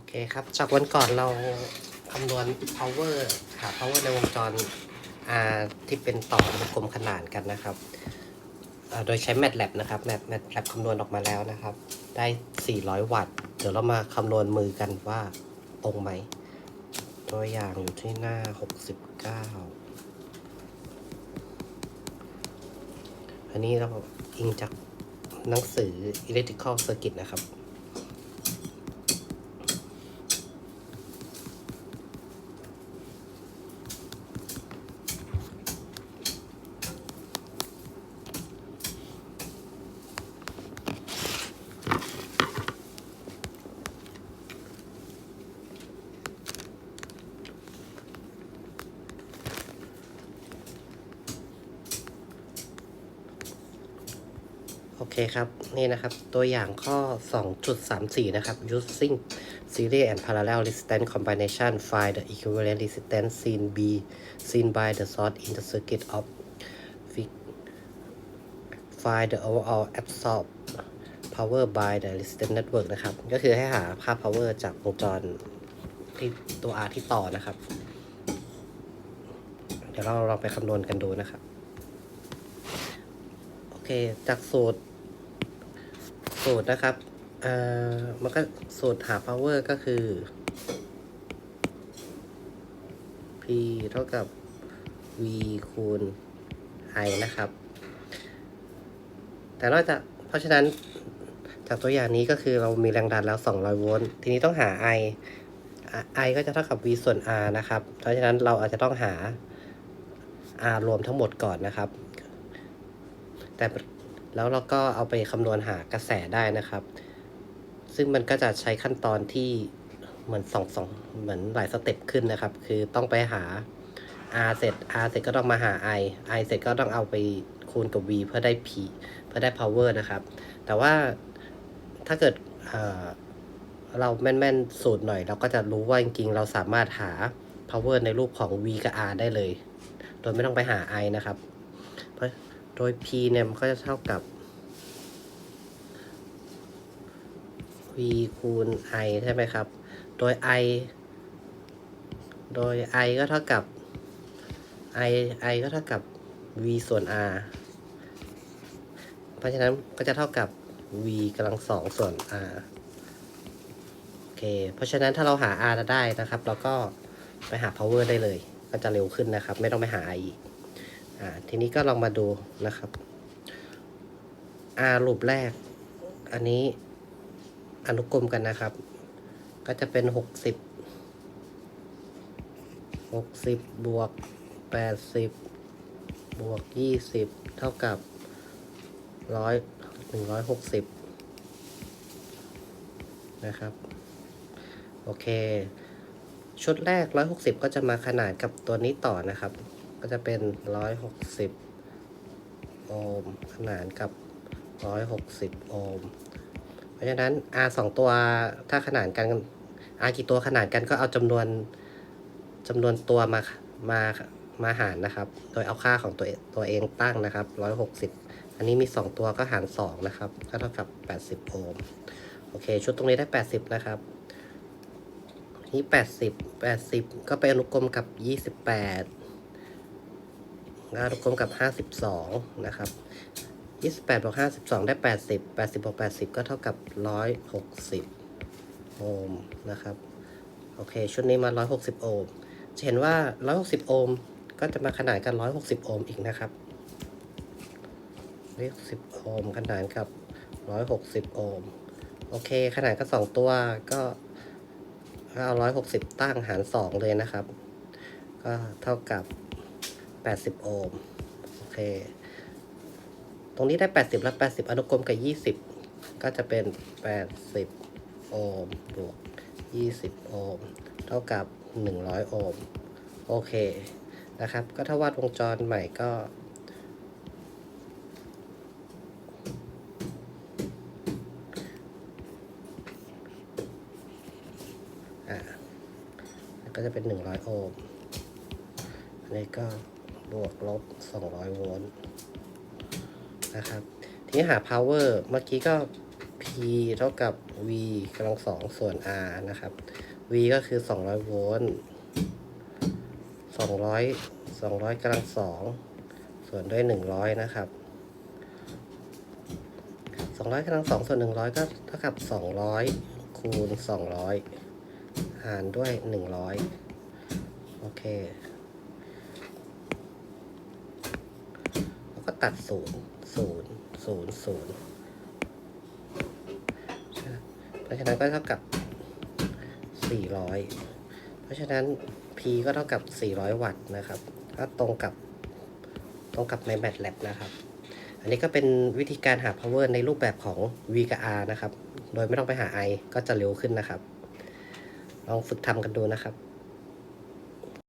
อเคครับ จากวันก่อนเราคำนวณ power หา power ในวงจรอ่าที่เป็นต่อวงกลมขนานกันนะครับ โดยใช้ MATLAB นะครับ Mat MATLAB คำนวณออกมาแล้วนะครับ ได้ 400 วัตต์ เดี๋ยวเรามาคำนวณมือกันว่าตรงไหม ตัวอย่างอยู่ที่หน้า 69 อันนี้เราอิงจากหนังสือ Electrical Circuit นะครับ โอเคครับ นี่นะครับ ตัวอย่างข้อ 2.34 นะครับ using series and parallel resistance combination find the equivalent resistance seen B seen by the source in the circuit of find the overall absorbed power by the resistance network นะครับ ก็คือให้หาค่า power จากวงจรที่ตัว R ที่ต่อนะครับ เดี๋ยวเราลองไปคำนวณกันดูนะครับโอเคจากสูตร สูตรนะครับเอ่อมันก็สูตรหา power ก็คือ p เท่ากับ v คูณ i นะครับ แต่นอกจากเพราะฉะนั้นจากตัวอย่างนี้ก็คือเรามีแรงดันแล้ว 200 โวลต์ ทีนี้ต้องหา i i ก็จะเท่ากับ v ส่วน r นะครับ เพราะฉะนั้นเราอาจจะต้องหา r รวมทั้งหมดก่อนนะครับ แต่ แล้วเราก็เอาไปคำนวณหากระแสได้นะครับ ซึ่งมันก็จะใช้ขั้นตอนที่เหมือนสองสองเหมือนหลายสเต็ปขึ้นนะครับ คือต้องไปหา r เสร็จ r เสร็จก็ต้องมาหา i i เสร็จก็ต้องเอาไปคูณกับ v เพื่อได้ p เพื่อได้ power นะครับ แต่ว่าถ้าเกิดเราแม่นๆ สูตรหน่อย เราก็จะรู้ว่าจริงๆ เราสามารถหา power ในรูปของ v กับ r ได้เลย โดยไม่ต้องไปหา i นะครับ เพราะ โดย p เนี่ยมันก็จะเท่ากับ v คูณ i ใช่ไหมครับ โดย i โดย i ก็เท่ากับ i i ก็เท่ากับ v ส่วน r เพราะฉะนั้นก็จะเท่ากับ v กำลังสองส่วน r โอเค เพราะฉะนั้นถ้าเราหา r ได้นะครับ เราก็ไปหา power ได้เลย ก็จะเร็วขึ้นนะครับ ไม่ต้องไปหา i อีก อ่าทีนี้ก็ลองมาดูนะครับ r รูปแรก อันนี้อนุกรมกันนะครับ ก็จะเป็นหกสิบหกสิบบวกแปดสิบบวกยี่สิบเท่ากับร้อยหนึ่งร้อยหกสิบนะครับ โอเค ชุดแรกร้อยหกสิบก็จะมาขนานกับตัวนี้ต่อนะครับ ก็จะเป็นร้อยหกสิบโอห์มขนานกับร้อยหกสิบโอห์ม เพราะฉะนั้น R สองตัวถ้าขนานกัน R กี่ตัวขนานกันก็เอาจำนวนจำนวนตัวมามามาหารนะครับ โดยเอาค่าของตัวตัวเองตั้งนะครับร้อยหกสิบอันนี้มีสองตัวก็หารสองนะครับ ก็เท่ากับแปดสิบโอห์ม โอเค ชุดตรงนี้ได้แปดสิบนะครับนี่แปดสิบแปดสิบก็ไปอนุกรมกับยี่สิบแปด นุกรมกับห้าสิบสองนะครับยี่สิบแปดบวกห้าสิบสองได้แปดสิบแปดสิบบวกแปดสิบก็เท่ากับร้อยหกสิบโอห์มนะครับ โอเค ชุดนี้มาร้อยหกสิบโอห์ม จะเห็นว่าร้อยหกสิบโอห์ม ก็จะมาขนานกันร้อยหกสิบโอห์มอีกนะครับร้อยกสิบโอห์มขนานกับร้อยหกสิบโอห์ม โอเค ขนาดก็สองตัวก็ก็เอาร้อยหกสิบตั้งหารสองเลยนะครับ ก็เท่ากับ แปดสิบโอห์ม โอเค ตรงนี้ได้ 80 แล้ว80 อนุกรมกับ 20 ก็จะเป็น 80 โอห์มบวก 20 โอห์ม เท่ากับ 100 โอห์ม โอเค นะครับ ก็ถ้าวาดวงจรใหม่ก็อ่าแล้วก็จะเป็น 100 โอห์มอันนี้ก็ บวกลบ 200 โวลต์นะครับ ทีนี้หา power เมื่อกี้ก็ P เท่ากับ V กำลังสองส่วน R นะครับ V ก็คือ 200 โวลต์200 200กำลังสองส่วนด้วย 100 นะครับ 200กำลังสองส่วน 100 ก็เท่ากับ 200 คูณ 200 หารด้วย 100 โอเค ก็ตัด0 0 0 0เพราะฉะนั้นก็เท่ากับ 400 เพราะฉะนั้น P ก็เท่ากับ 400 วัตต์นะครับ ก็ตรงกับตรงกับใน MATLAB นะครับ อันนี้ก็เป็นวิธีการหา power ในรูปแบบของ V กับ R นะครับ โดยไม่ต้องไปหา I ก็จะเร็วขึ้นนะครับ ลองฝึกทำกันดูนะครับ